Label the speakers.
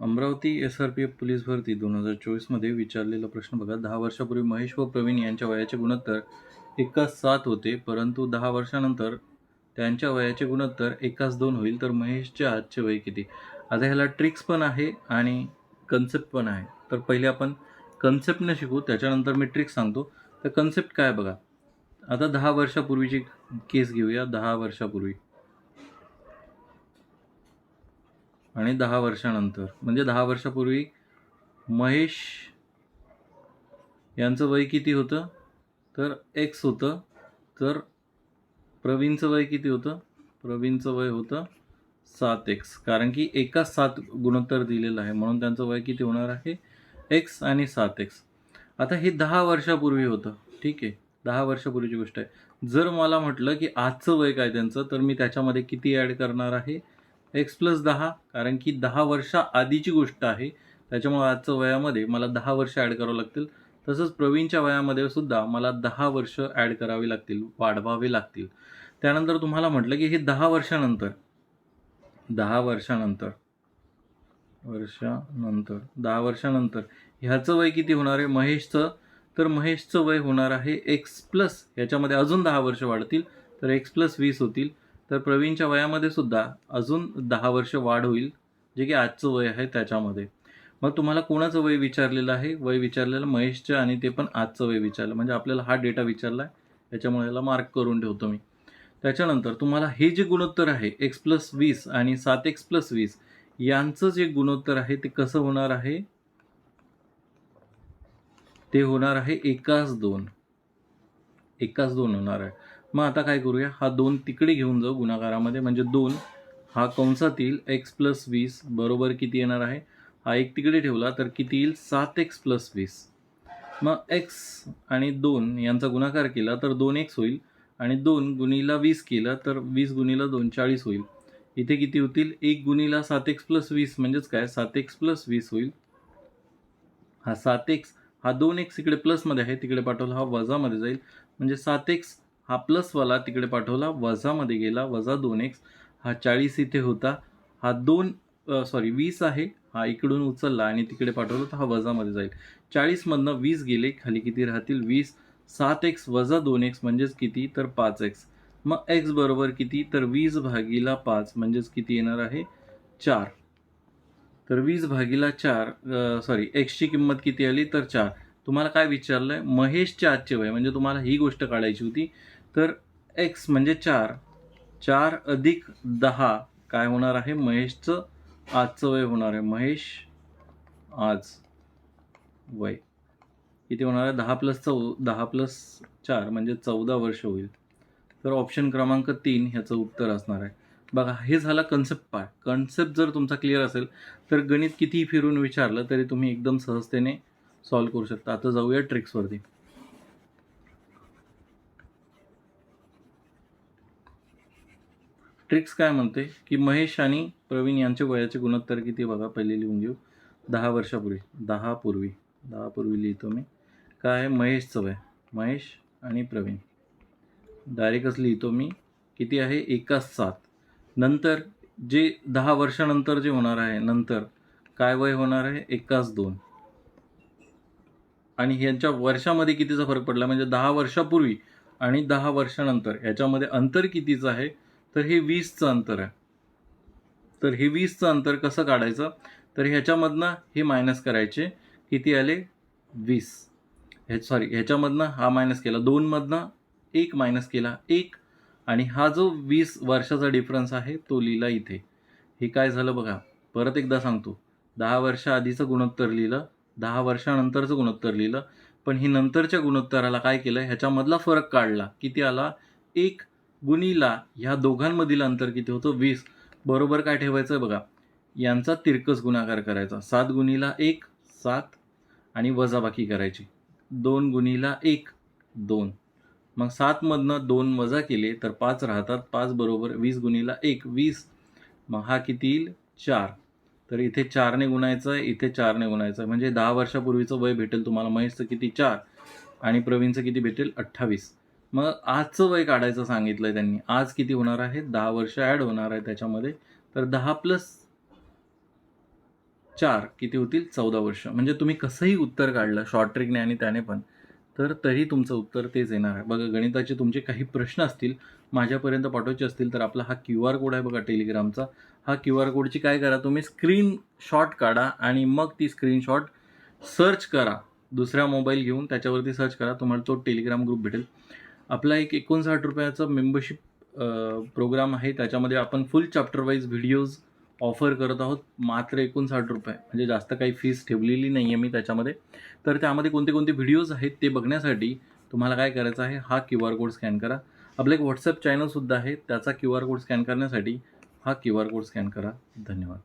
Speaker 1: Amravati S R P F police भरती दोन हजार चोवीसमध्ये विचारलेला प्रश्न बघा. दहा वर्षापूर्वी महेश व प्रवीण यांच्या वयाचे गुणोत्तर एकाच सात होते परंतु दहा वर्षानंतर त्यांच्या वयाचे गुणोत्तर एकाच दोन होईल. तर महेशचे आजचे वय किती? आता ह्याला ट्रिक्स पण आहे आणि कन्सेप्ट पण आहे. तर पहिले आपण कन्सेप्टनं शिकू त्याच्यानंतर मी ट्रिक्स सांगतो. तर कन्सेप्ट काय बघा? आता दहा वर्षापूर्वीची केस घेऊया. दहा वर्षापूर्वी. आणि दहा वर्षानंतर. म्हणजे दहा वर्षापूर्वी महेश यांचं वय किती होतं? तर एक्स होतं. तर प्रवीणचं वय किती होतं? प्रवीणचं वय होतं सात एक्स कारण की एकाच सात गुणोत्तर दिलेलं आहे. म्हणून त्यांचं वय किती होणार आहे? एक्स आणि सात एक्स आता हे दहा वर्षापूर्वी होतं. ठीक आहे. दहा वर्षापूर्वीची गोष्ट आहे. जर मला म्हटलं की आजचं वय काय त्यांचं तर मी त्याच्यामध्ये किती ॲड करणार आहे? एक्स प्लस दहा कारण की दहा वर्षा आधीची गोष्ट आहे. त्याच्यामुळे आजचं वयामध्ये मला दहा वर्ष ॲड करावं लागतील. तसंच प्रवीणच्या वयामध्ये सुद्धा मला दहा वर्ष ॲड करावी लागतील वाढवावे लागतील. त्यानंतर तुम्हाला म्हटलं की हे दहा वर्षानंतर. दहा वर्षानंतर. वर्षानंतर. दहा वर्षानंतर. ह्याचं वय किती होणार आहे? महेशचं. तर महेशचं वय होणार आहे एक्स प्लस. याच्यामध्ये अजून दहा वर्ष वाढतील. तर एक्स प्लस वीस होतील. तर प्रवीणच्या वयामध्ये सुद्धा अजून दहा वर्ष वाढ होईल जे की आजचं वय आहे त्याच्यामध्ये. मग तुम्हाला कोणाचं वय विचारलेलं आहे? वय विचारलेलं महेशचं आणि ते पण आजचं वय विचारलं. म्हणजे आपल्याला हा डेटा विचारला आहे त्याच्यामुळे याला मार्क करून ठेवतो मी. त्याच्यानंतर तुम्हाला हे जे गुणोत्तर आहे एक्स प्लस वीस आणि सात एक्स प्लस वीस यांचं जे गुणोत्तर आहे ते कसं होणार आहे? ते होणार आहे एकाच दोन. एकाच दोन होणार आहे. मग आता काय करूया? हा दोन तिकडे घेऊन जाऊ गुणाकारामध्ये म्हणजे दोन. हा कंसातील एक्स प्लस वीस बरोबर किती येणार आहे? हा एक तिकडे ठेवला तर किती येईल? सात एक्स प्लस वीस. मग एक्स आणि दोन यांचा गुणाकार केला तर दोन एक्स होईल. आणि दोन गुणीला वीस केला तर वीस गुणीला दोन चाळीस होईल. इथे किती होतील? एक गुणीला सात एक्स प्लस वीस म्हणजेच काय? सात एक्स प्लस वीस होईल. हा सात एक्स हा दोन एक्स इकडे प्लसमध्ये आहे. तिकडे पाठवला. हा वजामध्ये जाईल. म्हणजे सात एक्स हा प्लसवाला तिकडे पाठवला वजामध्ये गेला वजा दोन एक्स हा चाळीस इथे होता. हा दोन सॉरी वीस आहे. हा इकडून उचलला आणि तिकडे पाठवला तर हा वजामध्ये जाईल. चाळीसमधनं वीस गेले खाली किती राहतील? वीस. सात एक्स वजा दोन एक्स म्हणजेच किती? तर पाच एक्स मग एक्स बरोबर किती? तर वीस भागीला पाच म्हणजेच किती येणार आहे? चार. तर वीस भागीला चार सॉरी एक्सची किंमत किती आली? तर चार. तुम्हाला काय विचारलं आहे महेशचे आजचे वय म्हणजे तुम्हाला ही गोष्ट काढायची होती. तर एक्स म्हणजे चार. चार अधिक दहा काय होणार आहे? महेशचं आजचं वय होणार आहे. महेश आज वय. किती होणार आहे? दहा प्लस चौ दहा प्लस चार म्हणजे चौदा वर्ष होईल. तर ऑप्शन क्रमांक तीन ह्याचं उत्तर असणार आहे. बघा हे झालं कन्सेप्ट पार्ट कन्सेप्ट जर तुमचा क्लिअर असेल तर गणित कितीही फिरून विचारलं तरी तुम्ही एकदम सहजतेने सॉल्व करू शकता. आता जाऊया ट्रिक्सवरती ट्रिक्स काय म्हणते? की महेश आणि प्रवीण यांचे वयाचे गुणोत्तर किती बघा? पहिले लिहून घेऊ. दहा वर्षापूर्वी. दहा पूर्वी. दहा पूर्वी लिहितो मी. काय आहे? महेशचं वय. महेश आणि प्रवीण. डायरेक्टच लिहितो मी. किती आहे? एकाच सात. नंतर जे दहा वर्षानंतर जे होणार आहे नंतर काय वय होणार आहे? एकाच दोन. आणि ह्यांच्या वर्षामध्ये कितीचा फरक पडला? म्हणजे दहा वर्षापूर्वी आणि दहा वर्षानंतर. ह्याच्यामध्ये अंतर कितीचं आहे? तर हे वीसचं अंतर आहे. तर हे वीसचं अंतर कसं काढायचं? तर ह्याच्यामधनं हे मायनस करायचे. किती आले? वीस. हे सॉरी ह्याच्यामधनं हा मायनस केला. दोनमधनं एक मायनस केला. एक. आणि हा जो वीस वर्षाचा डिफरन्स आहे तो लिहिला इथे. हे काय झालं बघा? परत एकदा सांगतो. दहा वर्षा आधीचं गुणोत्तर लिहिलं. दहा वर्षानंतरचं गुणोत्तर लिहिलं. पण ही नंतरच्या गुणोत्तराला काय केलं? ह्याच्यामधला फरक काढला. किती आला? एक गुणीला ह्या दोघांमधील अंतर किती होतं? वीस. बरोबर काय ठेवायचं आहे बघा. यांचा तिरकस गुणाकार करायचा. सात गुणीला एक सात आणि वजाबाकी करायची. दोन गुणीला एक दोन. मग सातमधनं दोन वजा केले तर पाच राहतात. पाच बरोबर वीस गुणीला एक वीस. मग हा किती येईल? चार. तर इथे चारने गुणायचं आहे इथे चारने गुणायचं. आहे म्हणजे दहा वर्षापूर्वीचं वय भेटेल तुम्हाला. महेशचं किती? चार. आणि प्रवीणचं किती भेटेल? अठ्ठावीस. मग आजचं वय काढायचं सांगितलं आहे त्यांनी. आज किती होणार आहे? दहा वर्ष ॲड होणार आहे त्याच्यामध्ये. तर दहा प्लस चार किती होतील? चौदा वर्ष. म्हणजे तुम्ही कसंही उत्तर काढलं शॉर्ट ट्रिकने आणि त्याने पण. तर तरी तुमचं उत्तर तेच येणार आहे. बघा गणिताचे तुमचे काही प्रश्न असतील माझ्यापर्यंत पाठवायचे असतील तर आपला हा क्यू आर कोड आहे बघा टेलिग्रामचा. हा क्यू आर कोडची काय करा तुम्ही स्क्रीन शॉट काढा आणि मग ती स्क्रीनशॉट सर्च करा. दुसऱ्या मोबाईल घेऊन त्याच्यावरती सर्च करा तुम्हाला तो टेलिग्राम ग्रुप भेटेल. आपला एक एकोणसाठ रुपयाचा मेंबरशिप प्रोग्राम आहे. त्याच्यामध्ये आपण full chapter wise videos offer करत आहोत मात्र एकोणसाठ रुपये. म्हणजे जास्त काही फीस ठेवलेली नाही आहे मी त्याच्यामध्ये. तर त्यामध्ये कोणते कोणते व्हिडिओज आहेत ते बघण्यासाठी तुम्हाला काय करायचं आहे हा क्यू आर कोड स्कॅन करा. आपलं एक व्हॉट्सअप चॅनलसुद्धा आहे त्याचा क्यू आर कोड स्कॅन करण्यासाठी हा क्यू आर कोड स्कॅन करा. धन्यवाद.